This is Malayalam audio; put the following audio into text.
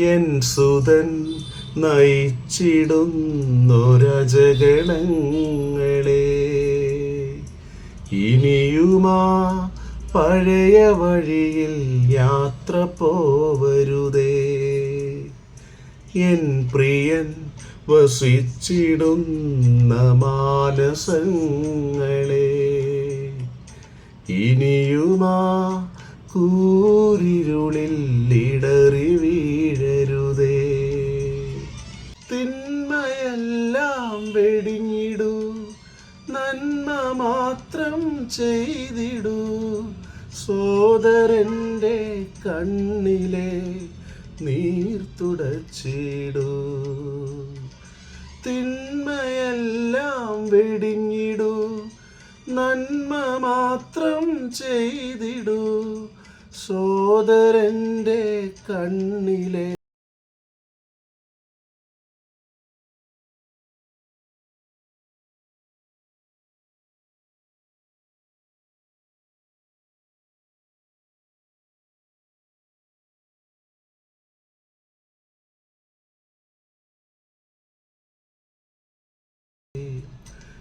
എൻ സുതൻ നയിച്ചിടുന്നൊരജഗണങ്ങളെ ഇനിയുമാ പഴയ വഴിയിൽ യാത്ര പോവരുതേ. എൻ പ്രിയൻ വസിച്ചിടുന്ന മാനസങ്ങളെ. ഇനിയുമാ കൂരിരുളിൽ തിന്മയെല്ലാം വെടിഞ്ഞിടു. നന്മ മാത്രം ചെയ്തിടു. സോദരന്റെ കണ്ണിലെ നീർത്തുടച്ചിടു തിന്മയെല്ലാം വെടിഞ്ഞിടു. നന്മ മാത്രം ചെയ്തിടു. സോദരന്റെ കണ്ണിലെ Yeah.